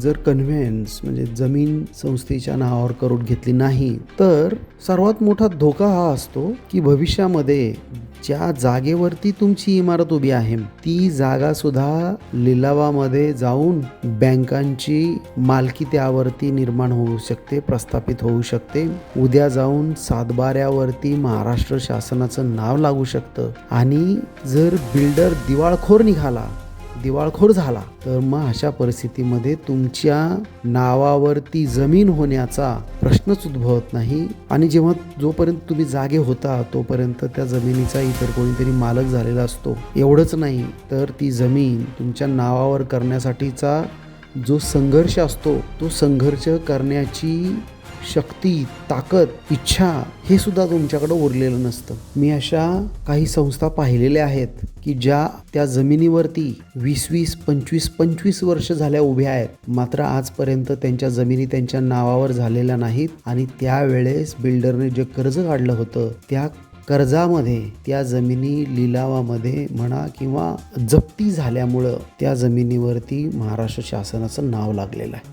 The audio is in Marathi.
जर कन्व्हेन्स म्हणजे जमीन संस्थेच्या नावावर करून घेतली नाही तर सर्वात मोठा धोका हा असतो की भविष्यामध्ये ज्या जागेवरती तुमची इमारत उभी आहे ती जागा सुद्धा लिलावामध्ये जाऊन बँकांची मालकी त्यावरती निर्माण होऊ शकते प्रस्थापित होऊ शकते. उद्या जाऊन सातबाऱ्यावरती महाराष्ट्र शासनाचं नाव लागू शकतं. आणि जर बिल्डर दिवाळखोर निघाला दिवाळखोर झाला तर मग अशा परिस्थितीमध्ये तुमच्या नावावरती जमीन होण्याचा प्रश्नच उद्भवत नाही. आणि जेव्हा जोपर्यंत तुम्ही जागे होता तोपर्यंत त्या जमिनीचा इतर कोणीतरी मालक झालेला असतो. एवढंच नाही तर ती जमीन तुमच्या नावावर करण्यासाठीचा जो संघर्ष असतो तो संघर्ष करण्याची शक्ती ताकद इच्छा हे सुद्धा तुमच्याकडे उरलेलं नसतं. मी अशा काही संस्था पाहिलेल्या आहेत. की ज्या त्या जमिनीवरती वीस वीस पंचवीस पंचवीस वर्ष झाल्या उभ्या आहेत मात्र आजपर्यंत त्यांच्या जमिनी त्यांच्या नावावर झालेल्या नाहीत आणि त्यावेळेस बिल्डरने जे कर्ज काढलं होतं त्या कर्जामध्ये त्या जमिनी लिलावामध्ये म्हणा किंवा जप्ती झाल्यामुळं त्या जमिनीवरती महाराष्ट्र शासनाचं नाव लागलेलं आहे.